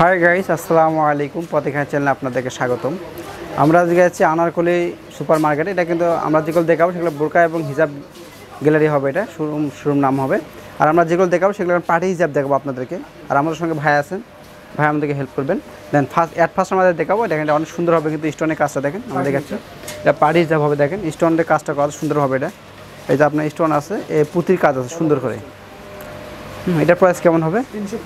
Hi guys আসসালামু আলাইকুম। পথেখা চ্যানেলে আপনাদেরকে স্বাগতম। আমরা আজকে আছি আনারকলি সুপার মার্কেটে এটা কিন্তু আমরা যেগুলো দেখাবো সেগুলো বোরকা এবং হিজাব গ্যালারি হবে এটা। শোরুম শোরুম নাম হবে। আর আমরা যেগুলো দেখাবো সেগুলো পার্টি হিজাব দেখাবো আপনাদেরকে। আর আমাদের সঙ্গে ভাই আছেন। ভাই আমাদেরকে হেল্প করবেন। দেন ফার্স্ট অ্যাট ফার্স্ট আমাদের দেখাবো। দেখেন এটা অনেক সুন্দর হবে কিন্তু স্টোনের কাজটা দেখেন। আমরা দেখাচ্ছি। এটা পার্টি হিজাব হবে দেখেন। স্টোনের কাজটা কত সুন্দর হবে এটা। এই যে আপনার স্টোন আছে এই পুঁতির কাজ আছে সুন্দর করে। এটার প্রাইস কেমন হবে? তিনশো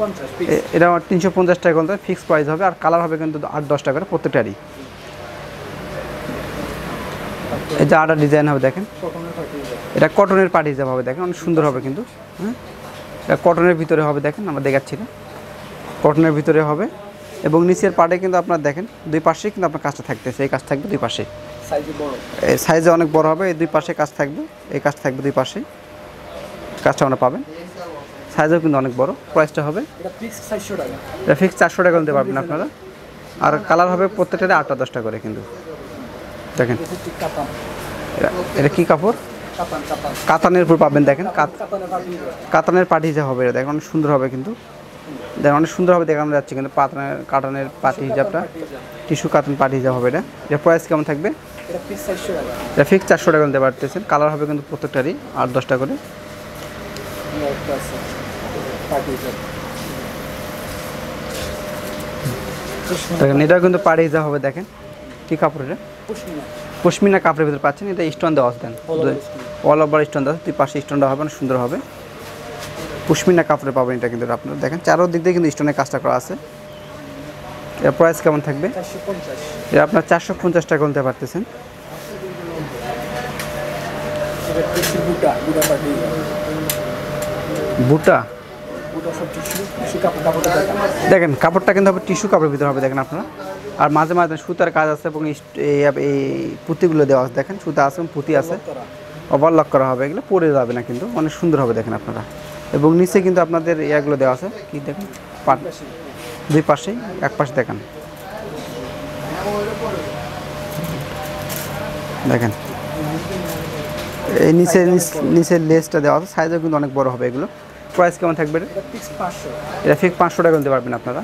এটা আমার তিনশো পঞ্চাশ টাকা করে ফিক্স প্রাইস হবে আর কালার হবে কিন্তু আট দশ টাকা করে প্রত্যেকটারই। এই যে আটা ডিজাইন হবে দেখেন। এটা কটনের পার্টি হিসাবে হবে দেখেন অনেক সুন্দর হবে কিন্তু হ্যাঁ এটা কটনের ভিতরে হবে দেখেন আমরা দেখাচ্ছি না। কটনের ভিতরে হবে এবং নিচের পার্টে কিন্তু আপনার দেখেন দুই পাশে কিন্তু আপনার কাজটা থাকতেছে এই কাজ থাকবে দুই পাশে। সাইজে সাইজে অনেক বড় হবে এই দুই পাশে কাজ থাকবে এই কাজ থাকবে দুই পাশে। কাজটা আমরা পাবেন। সাইজও কিন্তু অনেক বড় প্রাইসটা হবে। এটা ফিক্স চারশো টাকা। এটা নিতে পারবেন আপনারা। আর কালার হবে প্রত্যেকটাতে আটটা দশটা করে কিন্তু। দেখেন। এটা এটা- এটা কী কাপড়? কাতান কাতান। কাতানের উপর পাবেন দেখেন। কাত কাতানের পাটি হিসাব হবে এটা। দেখেন অনেক সুন্দর হবে কিন্তু। দেখেন অনেক সুন্দর হবে দেখানো যাচ্ছে কিন্তু পাতানের কাটানের পাটি হিসাবটা। টিস্যু কাতান পাটি হিসাব হবে এটা। এর প্রাইস কেমন থাকবে? এটা ফিক্স চারশো টাকা। এটা ফিক্স চারশো টাকা নিতে পারতেছেন। কালার হবে কিন্তু প্রত্যেকটারই আট দশটা করে। একটা আছে হিসাব দেখেন এটাও কিন্তু হবে দেখেন কী কাপড় এটা? পশমিনা কাপড়ের ভিতরে পাচ্ছেন এটা স্টোন দেওয়া দেন অল ওভার স্টোন দেওয়া দুই পাশে স্টোনটা হবে অনেক সুন্দর হবে। পশমিনা কাপড়ে পাবেন এটা কিন্তু আপনারা। দেখেন চারো দিক দিয়ে কিন্তু স্টোনের কাজটা করা আছে। এর প্রাইস কেমন থাকবে? এটা আপনার চারশো পঞ্চাশ টাকা নিতে পারতেছেন। বুটা বুটা পাখি বুটা? দেখেন কাপড়টা কিন্তু হবে টিস্যু কাপড়ের ভিতরে হবে দেখেন আপনারা। আর মাঝে মাঝে সুতার কাজ আছে এবং এই পুঁতিগুলো দেওয়া আছে দেখেন সুতা আছে এবং পুঁতি আছে। ওভারলক করা। হবে এগুলো পরে যাবে না কিন্তু অনেক সুন্দর হবে দেখেন আপনারা। এবং নিচে কিন্তু আপনাদের ইয়াগুলো দেওয়া আছে কি দেখেন? দুই পাশেই এক পাশে দেখেন। দেখেন। এই নিচে নিচের লেসটা দেওয়া আছে সাইজও কিন্তু অনেক বড় হবে এগুলো। প্রাইস কেমন থাকবে এটা? ফিক্স পাঁচশো। টাকা নিতে পারবেন আপনারা।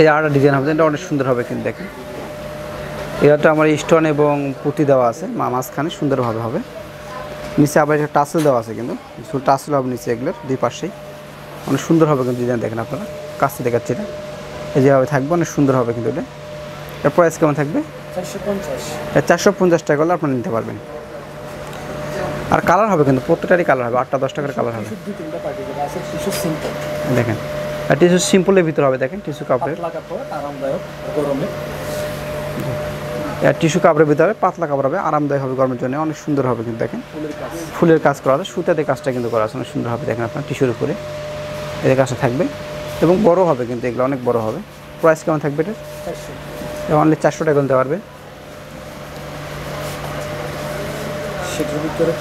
এই আরেকটা ডিজাইন হবে এটা অনেক সুন্দর হবে কিন্তু দেখেন। এটা আমার স্টোন এবং পুঁতি দেওয়া আছে মা মাঝখানে সুন্দরভাবে হবে। নিচে আবার একটা টাসেল দেওয়া আছে কিন্তু। টাসেল হবে নিচে এগুলোর দুই পাশেই। অনেক সুন্দর হবে কিন্তু ডিজাইন দেখেন আপনারা। কাছে দেখাচ্ছি এটা। এই যেভাবে থাকবে অনেক সুন্দর হবে কিন্তু এটা। এর প্রাইস কেমন থাকবে? চারশো পঞ্চাশ। টাকা হলে আপনারা নিতে পারবেন। আর কালার হবে কিন্তু প্রত্যেকটারই কালার হবে আটটা দশ টাকার কালার হবে। দুই তিনটা পাখি যেটা আছে টিস্যু সিম্পল। দেখেন আর টিস্যু সিম্পলের ভিতরে হবে দেখেন টিস্যু কাপড়ের। পাতলা কাপড় আরামদায়ক গরমে। আর টিস্যু কাপড়ের ভিতরে পাতলা কাপড় হবে আরামদায়ক হবে গরমের জন্য অনেক সুন্দর হবে কিন্তু দেখেন। ফুলের কাজ। ফুলের কাজ করা আছে সুতাতে কাজটা কিন্তু করা আছে অনেক সুন্দর হবে দেখেন আপনার টিস্যুর উপরে। এদের কাজটা থাকবে এবং বড় হবে কিন্তু এগুলো অনেক বড় হবে। প্রাইস কেমন থাকবে এটা অনলি চারশো টাকা নিতে পারবে। সেটার ভিতরে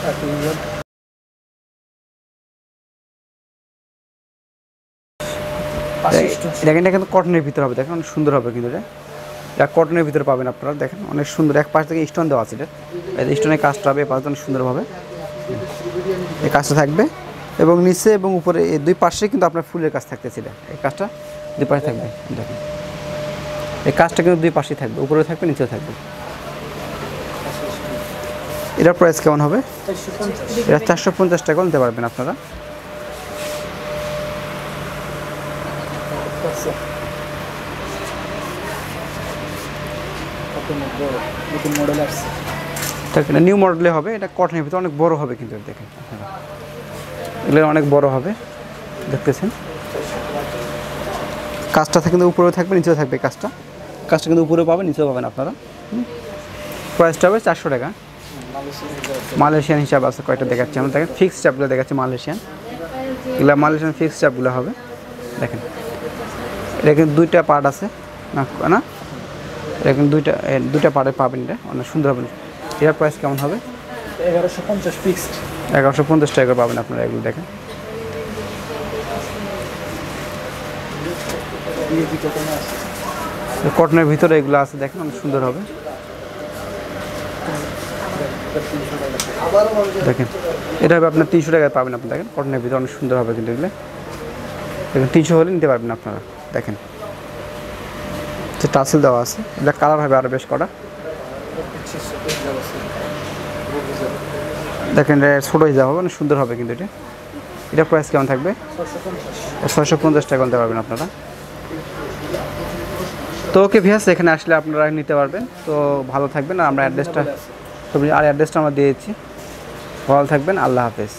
এটা কিন্তু কটনের ভিতরে হবে দেখেন অনেক সুন্দর হবে কিন্তু এটা। এটা কটনের ভিতরে পাবেন আপনারা দেখেন অনেক সুন্দর। এক পাশ থেকে স্টোন দেওয়া আছে এটা। স্টোনের কাজটা হবে পাশটা অনেক সুন্দরভাবে এই কাজটা থাকবে। এবং নিচে এবং উপরে এই দুই পাশে কিন্তু আপনার ফুলের কাজ থাকতেছে এটা। এই কাজটা দুই পাশে থাকবে দেখেন। এই কাজটা কিন্তু দুই পাশেই থাকবে উপরেও থাকবে, নিচেও থাকবে। এটার প্রাইস কেমন হবে? এটা চারশো পঞ্চাশ টাকা নিতে পারবেন আপনারা। নিউ মডেলে হবে, এটা কটনের ভিতরে অনেক বড় হবে কিন্তু দেখেন এগুলো অনেক বড় হবে, দেখতেছেন। কাজটা কিন্তু উপরেও থাকবে, নিচেও থাকবে কাজটা। কাজটা কিন্তু উপরেও পাবেন নিচেও পাবেন আপনারা। প্রাইসটা হবে চারশো টাকা। মালয়েশিয়ান হিসাব আছে কয়টা দেখাচ্ছি আমরা। দেখেন ফিক্স চাপগুলো দেখাচ্ছি মালয়েশিয়ান এগুলো মালয়েশিয়ান ফিক্স চাপগুলো হবে। দেখেন এটা কিন্তু দুইটা পার্ট আছে। না না। এটা কিন্তু দুইটা দুইটা পার্টে পাবেন এটা। অনেক সুন্দর হবে। এটার প্রাইস কেমন হবে? এগারোশো পঞ্চাশ ফিক্সড এগারোশো পঞ্চাশ টাকা পাবেন আপনারা এগুলো দেখেন। আছে। কটনের ভিতরে এগুলো আছে, দেখেন অনেক সুন্দর হবে। দেখেন, এটা হবে আপনার তিনশো টাকায় পাবেন আপনি, দেখেন, কটনের ভিতরে অনেক সুন্দর হবে কিন্তু এগুলো। দেখেন, তিনশো হলে নিতে পারবেন আপনারা, দেখেন। যে টাসেল দেওয়া আছে এটা কালার হবে আরও বেশ কটা। দেখেন, এটা ছোটো হিসাব হবে, অনেক সুন্দর হবে কিন্তু এটা। এটা প্রাইস কেমন থাকবে? ছয়শো পঞ্চাশ টাকা নিতে পারবেন আপনারা। তো ওকে ভিয়াস, এখানে আসলে আপনারা নিতে পারবেন। তো ভালো থাকবেন আর আমরা অ্যাড্রেসটা আর অ্যাড্রেসটা আমরা দিয়েছি। ভালো থাকবেন, আল্লাহ হাফেজ।